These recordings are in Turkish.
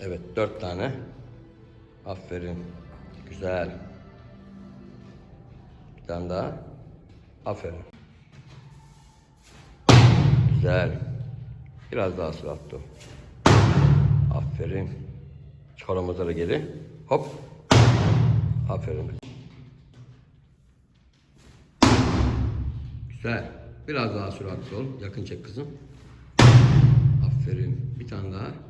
Evet dört tane. Aferin. Güzel. Bir tane daha. Aferin. Güzel. Biraz daha süratli. Aferin. Çıkar omuzları geri. Hop. Aferin. Güzel. Biraz daha süratli ol. Yakın çek kızım. Aferin. Bir tane daha.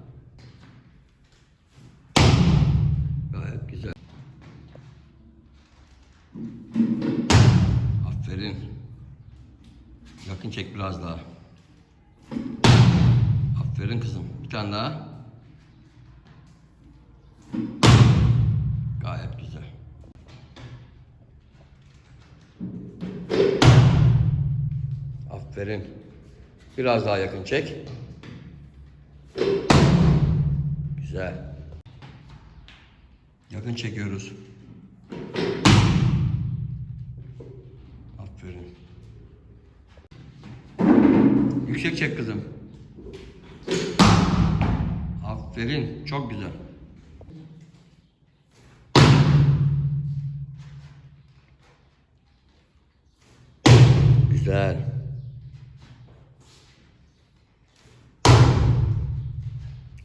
Yakın çek biraz daha. Aferin kızım. Bir tane daha. Gayet güzel. Aferin. Biraz daha yakın çek. Güzel. Yakın çekiyoruz. Yüksek çek kızım. Aferin. Çok güzel. Güzel.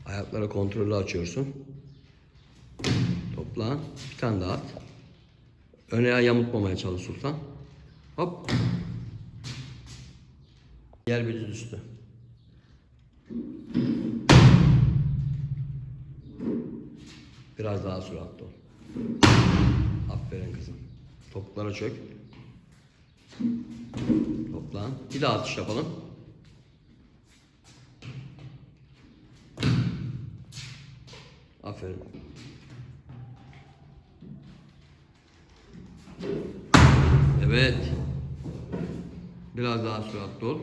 Ayaklara kontrollü açıyorsun. Topla. Bir tane daha at. Öne ayağı yamultmamaya çalış Sultan. Hop. Yer bir düz üstü. Biraz daha süratli ol. Aferin kızım. Topuklara çök. Toplan. Bir daha atış yapalım. Aferin. Evet. Biraz daha süratli ol.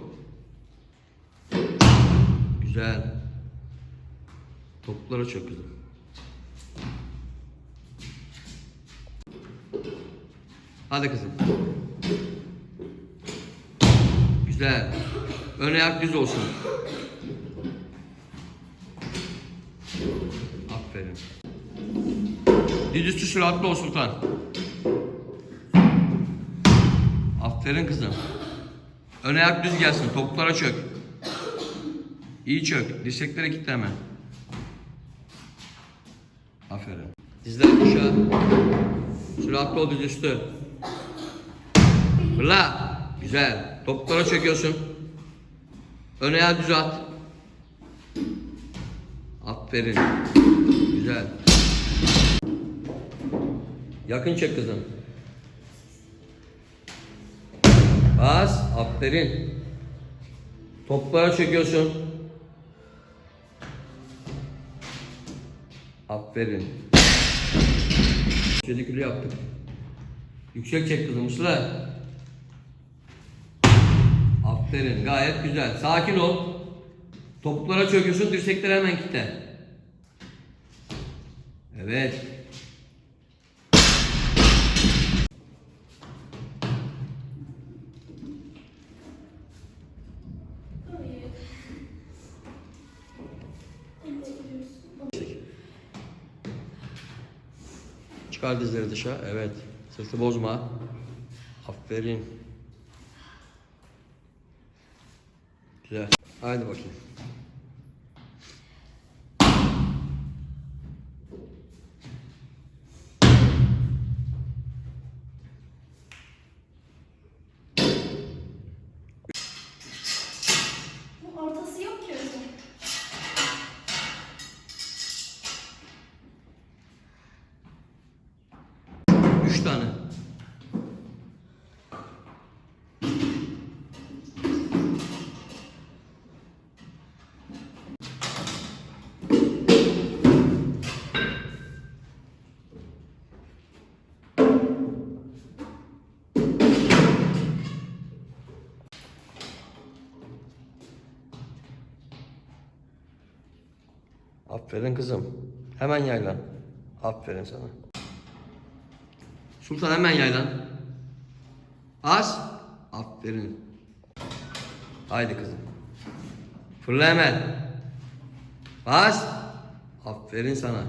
Güzel. Topuklara çök kızım. Hadi kızım. Güzel. Ön ayak düz olsun. Aferin. Dizüstü süratli ol Sultan. Aferin kızım. Ön ayak düz gelsin. Topuklara çök. İyi çök. Dirseklere kitle hemen. Aferin. Dizler aşağı. Süratli ol dizüstü. Fırla. Güzel. Topuklara çöküyorsun. Ön ayağı düz at. Aferin. Güzel. Yakın çek kızım. Bas. Aferin. Topuklara çöküyorsun. Aferin. Çelikülü yaptık. Yüksek çek kızım. Aferin gayet güzel. Sakin ol. Topuklara çöküyorsun dirsekleri hemen kitle. Evet. Çıkar dizleri dışa. Evet. Sırtı bozma. Aferin. Güzel. Haydi bakayım. Üç tane. Aferin kızım. Hemen yaylan. Aferin sana. Sultan hemen yaylan. Az. Aferin. Haydi kızım. Fırla hemen. Bas. Aferin sana.